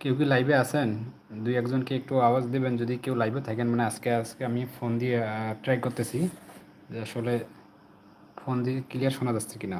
কেউ কি লাইভে আছেন? দুই একজনকে একটু আওয়াজ দেবেন, যদি কেউ লাইভে থাকেন। মানে আজকে আজকে আমি ফোন দিয়ে ট্রাই করতেছি যে আসলে ফোন দিয়ে ক্লিয়ার শোনা যাচ্ছে কিনা।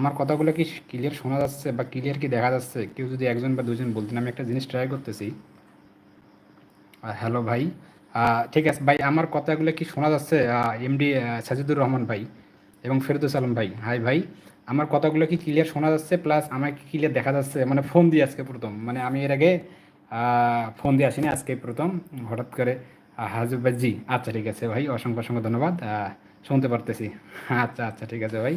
আমার কথাগুলো কি ক্লিয়ার শোনা যাচ্ছে বা ক্লিয়ার কি দেখা যাচ্ছে? কেউ যদি একজন বা দুজন বলতেন, আমি একটা জিনিস ট্রাই করতেছি। হ্যালো ভাই। ঠিক আছে, ভাই, আমার কথাগুলো কি শোনা যাচ্ছে? এমডি সাজিদুর রহমান ভাই এবং ফেরদৌস আলম ভাই। হাই ভাই, আমার কথাগুলো কি ক্লিয়ার শোনা যাচ্ছে? প্লাস আমাকে ক্লিয়ার দেখা যাচ্ছে? মানে ফোন দিয়ে আজকে প্রথম। মানে আমি এর আগে ফোন দিয়ে আসিনি আজকে প্রথম, হঠাৎ করে। হাজুব ভাই, জি আচ্ছা ঠিক আছে ভাই, অসংখ্য অসংখ্য ধন্যবাদ। শুনতে পারতেছি। আচ্ছা আচ্ছা ঠিক আছে ভাই।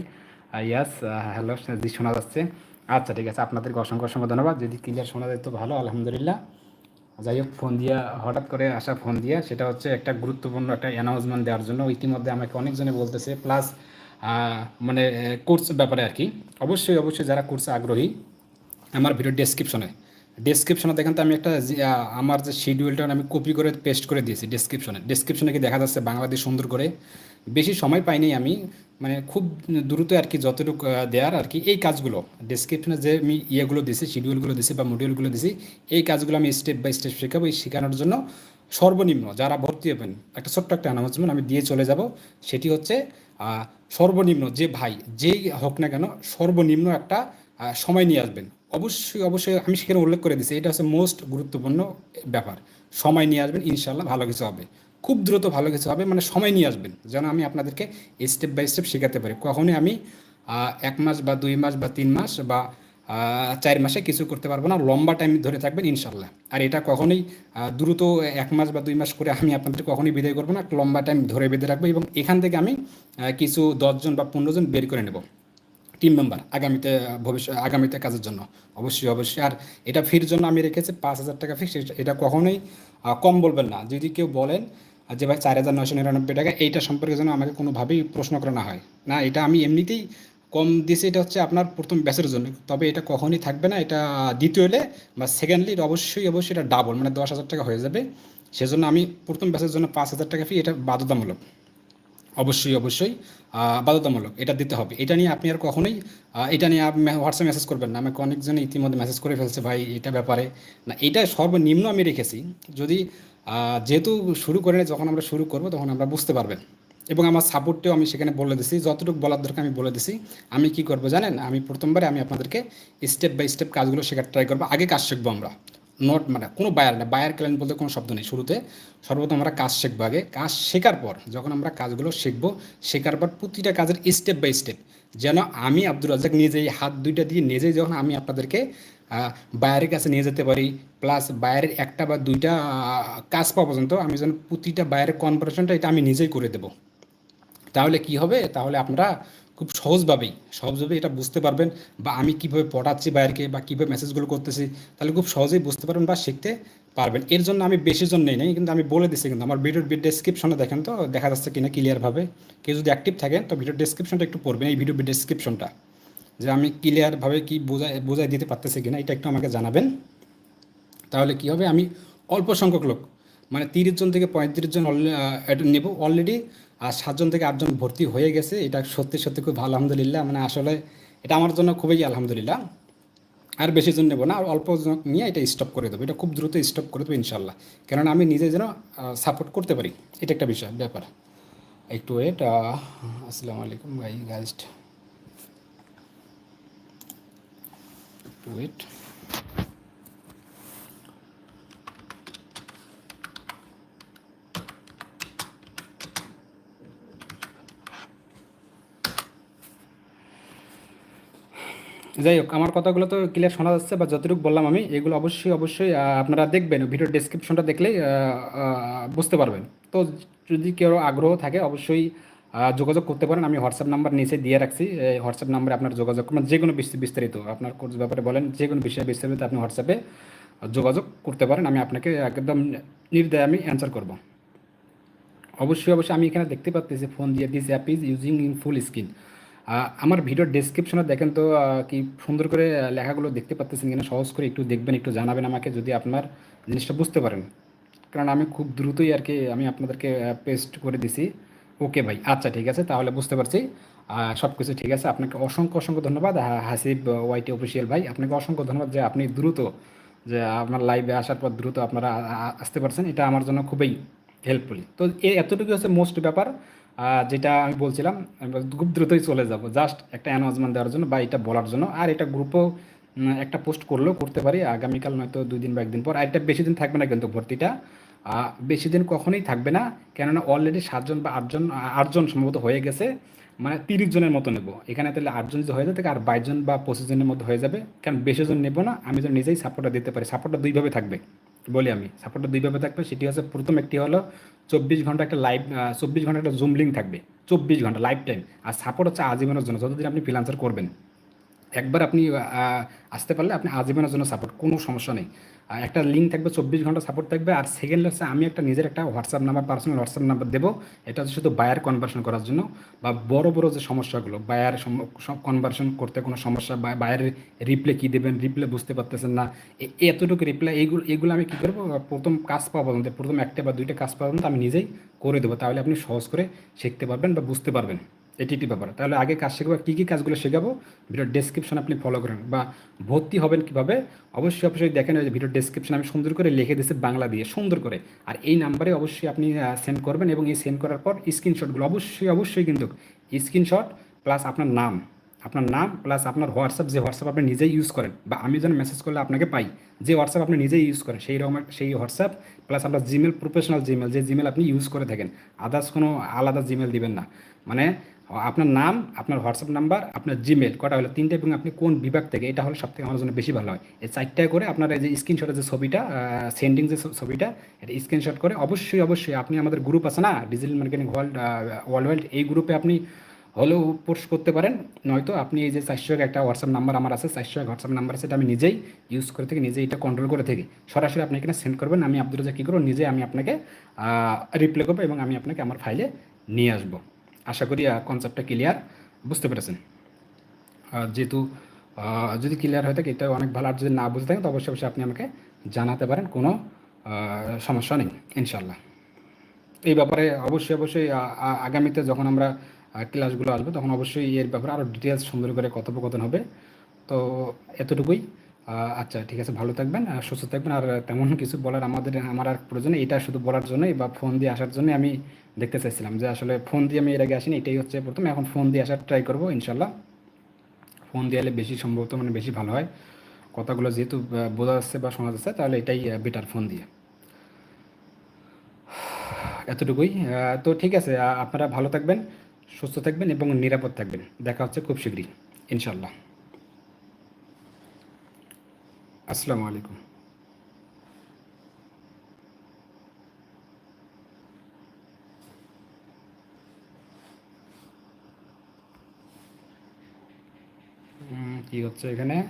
ইয়াস হ্যালো জি শোনা যাচ্ছে। আচ্ছা ঠিক আছে, আপনাদেরকে অসংখ্য অসংখ্য ধন্যবাদ। যদি ক্লিয়ার শোনা যায় তো ভালো, আলহামদুলিল্লাহ। যাই হোক ফোন দিয়া, হঠাৎ করে আসা ফোন দিয়া, সেটা হচ্ছে একটা গুরুত্বপূর্ণ একটা অ্যানাউন্সমেন্ট দেওয়ার জন্য। ইতিমধ্যে আমাকে অনেকজনে বলতেছে প্লাস মানে কোর্স ব্যাপারে আর কি। অবশ্যই অবশ্যই যারা কোর্সে আগ্রহী, আমার ভিডিও ডেসক্রিপশনে ডেসক্রিপশনে দেখেন তো, আমি একটা আমার যে শিডিউলটা আমি কপি করে পেস্ট করে দিয়েছি ডেসক্রিপশনে ডেসক্রিপশনে কি দেখা যাচ্ছে, বাংলাদেশ সুন্দর করে বেশি সময় পাইনি আমি মানে খুব দ্রুত আর কি যতটুকু দেওয়ার আর কি, এই কাজগুলো ডেসক্রিপশনে যে আমি ইয়েগুলো দিছি শিডিউলগুলো দিছি বা মডিউলগুলো দিছি, এই কাজগুলো আমি স্টেপ বাই স্টেপ শেখাবো, এই শেখানোর জন্য সর্বনিম্ন যারা ভর্তি হবেন, একটা ছোট্ট একটা অ্যানাউন্সমেন্ট আমি দিয়ে চলে যাব, সেটি হচ্ছে সর্বনিম্ন যে ভাই, যেই হোক না কেন, সর্বনিম্ন একটা সময় নিয়ে আসবেন। অবশ্যই অবশ্যই আমি সেখানে উল্লেখ করে দিচ্ছি এটা হচ্ছে মোস্ট গুরুত্বপূর্ণ ব্যাপার। সময় নিয়ে আসবেন ইনশাল্লাহ ভালো কিছু হবে। খুব দ্রুত ভালো কিছু হবে মানে সময় নিয়ে আসবেন, যেন আমি আপনাদেরকে স্টেপ বাই স্টেপ শেখাতে পারি। কখনোই আমি এক মাস বা দুই মাস বা তিন মাস বা চার মাসে কিছু করতে পারব না। লম্বা টাইম ধরে থাকবেন ইনশাল্লাহ আর এটা কখনোই দ্রুত এক মাস বা দুই মাস করে আমি আপনাদের কখনোই বিদায় করব না। লম্বা টাইম ধরে বেঁধে রাখব এবং এখান থেকে আমি কিছু দশজন বা পনেরো জন বের করে নেব। টিম মেম্বার আগামীতে, ভবিষ্যৎ, আগামীতে কাজের জন্য। অবশ্যই অবশ্যই। আর এটা ফির জন্য আমি রেখেছি পাঁচ হাজার টাকা ফিক্স এটা কখনোই কম বলবেন না। যদি কেউ বলেন আহ, যে ভাই চার হাজার নশো নিরানব্বই টাকা এইটা সম্পর্কে যেন আমাকে কোনোভাবেই প্রশ্ন করা না হয়। না এটা আমি এমনিতেই কম দিয়েছি এটা হচ্ছে আপনার প্রথম ব্যাচের জন্য। তবে এটা কখনই থাকবে না এটা দ্বিতীয় হলে বা সেকেন্ডলি অবশ্যই অবশ্যই এটা ডাবল মানে দশ হাজার টাকা হয়ে যাবে। সেজন্য আমি প্রথম ব্যাচের জন্য পাঁচ হাজার টাকা ফি এটা বাধ্যতামূলক। অবশ্যই অবশ্যই বাধ্যতামূলক এটা দিতে হবে। এটা নিয়ে আপনি আর কখনোই এটা নিয়ে আপনি হোয়াটসঅ্যাপ মেসেজ করবেন না। আমাকে অনেকজনে ইতিমধ্যে মেসেজ করে ফেলছে ভাই এটা ব্যাপারে। না এটা সর্বনিম্ন আমি রেখেছি। যদি যেহেতু শুরু করে যখন আমরা শুরু করব, তখন আমরা বুঝতে পারবেন। এবং আমার সাপোর্টেও আমি সেখানে বলে দিছি, যতটুকু বলার দরকার আমি বলে দিছি। আমি কি করব জানেন? আমি প্রথমবারে আমি আপনাদেরকে স্টেপ বাই স্টেপ কাজগুলো শেখার ট্রাই করব। আগে কাজ শিখব আমরা। নট মানে কোনো বায়ার না বায়ার ক্লায়েন্ট বলতে কোনো শব্দ নেই শুরুতে। সর্বপ্রথম আমরা কাজ শিখব আগে। কাজ শেখার পর যখন আমরা কাজগুলো শিখব, শেখার পর প্রতিটা কাজের স্টেপ বাই স্টেপ যেন আমি আব্দুর রাজাক নিজেই হাত দুইটা দিয়ে নিজেই যখন আমি আপনাদেরকে বাইরের কাছে নিয়ে যেতে পারি প্লাস বাইরের একটা বা দুইটা কাজ পাওয়া পর্যন্ত আমি যেন প্রতিটা বাইরের কনভারেশনটা এটা আমি নিজেই করে দেব। তাহলে কি হবে? তাহলে আপনারা খুব সহজভাবেই সহজভাবে এটা বুঝতে পারবেন বা আমি কীভাবে পড়াচ্ছি বাইরকে বা কীভাবে মেসেজগুলো করতেছি, তাহলে খুব সহজেই বুঝতে পারবেন বা শিখতে পারবেন। এর জন্য আমি বেশি জন নেই কিন্তু আমি বলে দিচ্ছি কিন্তু আমার ভিডিওর ডেসক্রিপশনে দেখেন তো, দেখা যাচ্ছে কিনা ক্লিয়ারভাবে কেউ যদি অ্যাক্টিভ থাকেন, তো ভিডিওর ডেসক্রিপশনটা একটু পড়বেন, এই ভিডিও ডেসক্রিপশনটা যে আমি ক্লিয়ারভাবে কি বোঝাই বোঝাই দিতে পারতেছি কিনা, এটা একটু আমাকে জানাবেন। তাহলে কি হবে, আমি অল্প সংখ্যক লোক মানে তিরিশ জন থেকে পঁয়ত্রিশ জন নেব। অলরেডি আর সাতজন থেকে আটজন ভর্তি হয়ে গেছে, এটা সত্যি সত্যি খুব ভালো আলহামদুলিল্লাহ। মানে আসলে এটা আমার জন্য খুবই আলহামদুলিল্লাহ। আর বেশি জন নেব না, আর অল্প জন নিয়ে এটা স্টপ করে দেবো। এটা খুব দ্রুত স্টপ করে দেবো ইনশাল্লাহ কেননা আমি নিজে যেন সাপোর্ট করতে পারি, এটা একটা বিষয়, ব্যাপার। একটু ওয়েট আসসালামু আলাইকুম ভাই গাইস্ট একটু ওয়েট যাই হোক, আমার কথাগুলো তো ক্লিয়ার শোনা যাচ্ছে বা যতটুকু বললাম আমি, এগুলো অবশ্যই অবশ্যই আপনারা দেখবেন ভিডিও ডেসক্রিপশনটা দেখলেই বুঝতে পারবেন। তো যদি কেউ আগ্রহ থাকে, অবশ্যই যোগাযোগ করতে পারেন। আমি হোয়াটসঅ্যাপ নাম্বার নিচে দিয়ে রাখছি। এই হোয়াটসঅ্যাপ নাম্বারে আপনার যোগাযোগ করবেন যে কোনো বিস্ত- বিস্তারিত, আপনার কোর্স ব্যাপারে বলেন যে কোনো বিষয়ে বিস্তারিত আপনি হোয়াটসঅ্যাপে যোগাযোগ করতে পারেন। আমি আপনাকে একদম নির্দয় আমি অ্যান্সার করব। অবশ্যই অবশ্যই, আমি এখানে দেখতে পাচ্ছি ফোন দিয়ে this app is using in full screen আমার ভিডিওর ডেসক্রিপশনে দেখেন তো কি সুন্দর করে লেখাগুলো দেখতে পাচ্ছেন কিনা, সহজ করে একটু দেখবেন, একটু জানাবেন আমাকে যদি আপনার জিনিসটা বুঝতে পারেন। কারণ আমি খুব দ্রুতই আর কি, আমি আপনাদেরকে পেস্ট করে দিছি। ওকে ভাই আচ্ছা ঠিক আছে, তাহলে বুঝতে পারছি। সব কিছু ঠিক আছে, আপনাকে অসংখ্য অসংখ্য ধন্যবাদ। হাসিব ওয়াইটি অফিসিয়াল ভাই, আপনাকে অসংখ্য ধন্যবাদ যে আপনি দ্রুত, যে আপনার লাইভে আসার পর দ্রুত আপনারা আসতে পারছেন। এটা আমার জন্য খুবই হেল্পফুলি তো এতটুকু হচ্ছে মোস্ট ব্যাপার। যেটা আমি বলছিলাম খুব দ্রুতই চলে যাব। জাস্ট একটা অ্যানাউন্সমেন্ট দেওয়ার জন্য বা এটা বলার জন্য। আর এটা গ্রুপও একটা পোস্ট করলেও করতে পারি। আগামীকাল নয়তো দুই দিন বা একদিন পর। আর এটা বেশি দিন থাকবে না কিন্তু ভর্তিটা। বেশি দিন কখনোই থাকবে না। কেননা অলরেডি সাতজন বা আটজন আটজন সম্ভবত হয়ে গেছে। মানে তিরিশ জনের মতো নেব। এখানে তাহলে আটজন যদি হয়ে যায় আর বাইশজন বা পঁচিশ জনের মতো হয়ে যাবে। কারণ বেশি জন নেব না। আমি তো নিজেই সাপোর্টটা দিতে পারি। সাপোর্টটা দুইভাবে থাকবে। বলি আমি সাপোর্টটা দুইভাবে থাকবে, সেটি হচ্ছে প্রথম একটি হলো চব্বিশ ঘণ্টা একটা লাইভ চব্বিশ ঘণ্টা একটা জুম লিঙ্ক থাকবে, চব্বিশ ঘণ্টা লাইফ টাইম আর সাপোর্ট হচ্ছে আজীবনের জন্য, যতদিন আপনি ফ্রিলান্সার করবেন। একবার আপনি আসতে পারলে আপনি আজীবনের জন্য সাপোর্ট কোনো সমস্যা নেই। একটা লিঙ্ক থাকবে, চব্বিশ ঘণ্টা সাপোর্ট থাকবে, আর সেকেন্ড হচ্ছে আমি একটা নিজের একটা WhatsApp number personal WhatsApp number দেবো। এটা শুধু বায়ার কনভার্সন করার জন্য বা বড় বড় যে সমস্যাগুলো বায়ার কনভার্সন করতে কোনো সমস্যা বা বায়ারের রিপ্লে কী দেবেন রিপ্লে বুঝতে পারতেছেন না। এতটুকু রিপ্লাই এইগুলো এগুলো আমি কী করব? প্রথম কাজ পাওয়া পর্যন্ত, প্রথম একটা বা দুইটা কাজ পাওয়া পর্যন্ত আমি নিজেই করে দেবো। তাহলে আপনি সহজ করে শিখতে পারবেন বা বুঝতে পারবেন। এটি একটি ব্যাপার। তাহলে আগে কাজ শেখাবো, কী কী কাজগুলো শেখাবো, ভিডিওর ডেসক্রিপশন আপনি ফলো করেন বা ভর্তি হবেন কীভাবে, অবশ্যই অবশ্যই দেখেন ওই ভিডিওর ডেসক্রিপশন আমি সুন্দর করে লিখে দিয়েছি বাংলা দিয়ে, সুন্দর করে। আর এই নাম্বারে অবশ্যই আপনি সেন্ড করবেন এবং এই সেন্ড করার পর স্ক্রিনশটগুলো অবশ্যই অবশ্যই কিন্তু স্ক্রিনশট প্লাস আপনার নাম আপনার নাম প্লাস আপনার হোয়াটসঅ্যাপ, যে হোয়াটসঅ্যাপ আপনি নিজেই ইউজ করেন বা আমি যেন মেসেজ করলে আপনাকে পাই, যে হোয়াটসঅ্যাপ আপনি নিজেই ইউজ করেন, সেই রকম সেই হোয়াটসঅ্যাপ প্লাস আপনার জিমেল প্রফেশনাল জিমেল যে জিমেল আপনি ইউজ করে থাকেন আদার্স কোনো আলাদা জিমেল দিবেন না। মানে আপনার নাম, আপনার হোয়াটসঅ্যাপ নাম্বার, আপনার জিমেল কটা হলো তিনটে এবং আপনি কোন বিভাগ থেকে, এটা হলে সবথেকে আমার জন্য বেশি ভালো হয়। এই চারটায় করে আপনার এই যে স্ক্রিনশটের যে ছবিটা সেন্ডিং যে ছবিটা, এটা স্ক্রিনশট করে অবশ্যই অবশ্যই আপনি আমাদের গ্রুপ আছে না digital marketing world world wild এই গ্রুপে আপনি হলেও পোস্ট করতে পারেন। নয়তো আপনি এই যে চারশো একটা হোয়াটসঅ্যাপ নাম্বার আমার আছে, চারশো এক হোয়াটসঅ্যাপ নাম্বার আছে, এটা আমি নিজেই ইউজ করে থেকে, নিজেই এটা কন্ট্রোল করে থাকি। সরাসরি আপনি এখানে সেন্ড করবেন, আমি আব্দুল রাজা কী করব, নিজে আমি আপনাকে রিপ্লাই করব এবং আমি আপনাকে আমার ফাইলে নিয়ে আসব। আশা করি কনসেপ্টটা ক্লিয়ার বুঝতে পেরেছেন। যেহেতু যদি ক্লিয়ার হয়ে থাকে, এটা অনেক ভালো, আর যদি না বুঝতে থাকেন তো অবশ্যই অবশ্যই আপনি আমাকে জানাতে পারেন, কোনো সমস্যা নেই ইনশাল্লাহ এই ব্যাপারে অবশ্যই অবশ্যই আগামীতে যখন আমরা ক্লাসগুলো আসব, তখন অবশ্যই এর ব্যাপারে আরও ডিটেলস সুন্দর করে কথোপকথন হবে। তো এতটুকুই। আচ্ছা ঠিক আছে, ভালো থাকবেন, আর সুস্থ থাকবেন, আর তেমন কিছু বলার আমাদের, আমার আর প্রয়োজন। এটা শুধু বলার জন্যই বা ফোন দিয়ে আসার জন্যই আমি দেখতে চাইছিলাম যে আসলে ফোন দিয়ে আমি এর আগে আসিনি, এটাই হচ্ছে প্রথম, এখন ফোন দিয়ে আসার ট্রাই করব, ইনশাল্লাহ। ফোন দিয়ে এলে বেশি সম্ভবত মানে বেশি ভালো হয়। কথাগুলো যেহেতু বোঝা যাচ্ছে বা শোনা যাচ্ছে, তাহলে এটাই বেটার ফোন দিয়ে। এতটুকুই তো ঠিক আছে আপনারা ভালো থাকবেন, সুস্থ থাকবেন এবং নিরাপদ থাকবেন। দেখা হচ্ছে খুব শীঘ্রই, ইনশাল্লাহ। আসসালামু আলাইকুম। কি হচ্ছে এখানে আর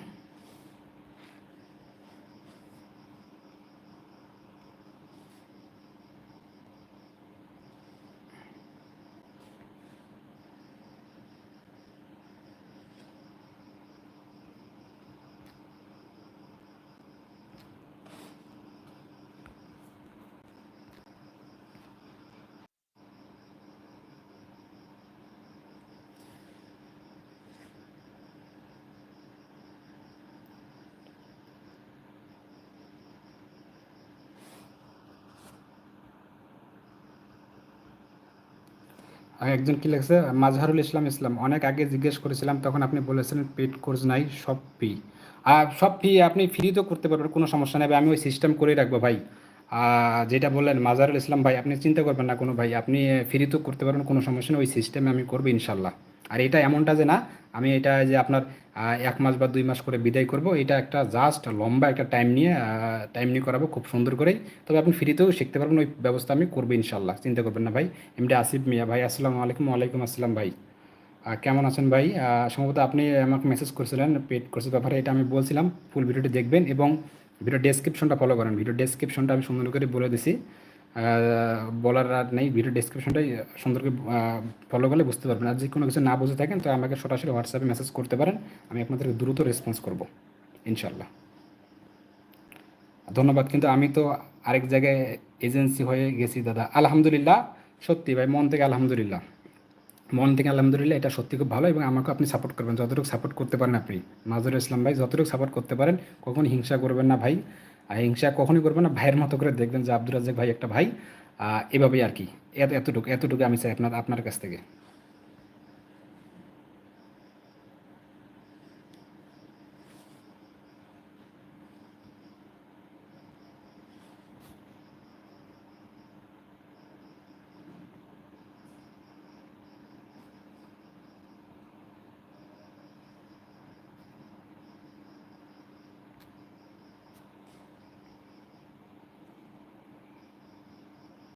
একজন কি লেখছে? মাজহারুল ইসলাম ইসলাম। অনেক আগে জিজ্ঞেস করেছিলাম, তখন আপনি বলেছিলেন পেড কোর্স নাই, সব ফি আর সব ফি আপনি ফ্রি তো করতে পারবেন, কোনো সমস্যা নেই আমি ওই সিস্টেম করেই রাখব ভাই। যেটা বললেন মাজারুল ইসলাম ভাই, আপনি চিন্তা করবেন না কোনো ভাই, আপনি ফ্রি তো করতে পারবেন, কোনো সমস্যা নেই, ওই সিস্টেমে আমি করব ইনশাল্লাহ। আর এটা এমনটা যে না, আমি এটা যে আপনার এক মাস বা দুই মাস করে বিদায় করব, এটা একটা জাস্ট লম্বা একটা টাইম নিয়ে টাইম নিয়ে করাবো, খুব সুন্দর করেই। তবে আপনি ফ্রিতেও শিখতে পারবেন, ওই ব্যবস্থা আমি করব ইনশাল্লাহ চিন্তা করবেন না ভাই। এমনি আসিফ মিয়া ভাই, আসসালামু আলাইকুম, ওয়ালাইকুম আসসালাম ভাই। কেমন আছেন ভাই? সম্ভবত আপনি আমাকে মেসেজ করেছিলেন পেড কোর্সের ব্যাপারে, এটা আমি বলছিলাম ফুল ভিডিওটি দেখবেন এবং ভিডিও ডেসক্রিপশনটা ফলো করেন। ভিডিও ডেসক্রিপশনটা আমি সুন্দর করে বলে দিছি। বলার আর নেই। ভিডিও ডেসক্রিপশনটাই সুন্দরকে ফলো করলে বুঝতে পারবেন। আর যে কোনো কিছু না বুঝে থাকেন, তো আমাকে সরাসরি হোয়াটসঅ্যাপে মেসেজ করতে পারেন। আমি আপনাদেরকে দ্রুত রেসপন্স করব ইনশাল্লাহ ধন্যবাদ, কিন্তু আমি তো আরেক জায়গায় এজেন্সি হয়ে গেছি দাদা। আলহামদুলিল্লাহ, সত্যি ভাই, মন থেকে আলহামদুলিল্লাহ। মন থেকে আলহামদুলিল্লাহ, এটা সত্যি খুব ভালো এবং আমাকে আপনি সাপোর্ট করবেন। যতটুকু সাপোর্ট করতে পারেন আপনি। মাজুর ইসলাম ভাই, যতটুকু সাপোর্ট করতে পারেন, কখনো হিংসা করবেন না ভাই। হিংসা কখনই করবে না। ভাইয়ের মতো করে দেখবেন যে, আব্দুর রাজ্জাক ভাই একটা ভাই। এভাবেই আর কি। এতটুকু এতটুকু আমি চাই আপনার আপনার কাছ থেকে।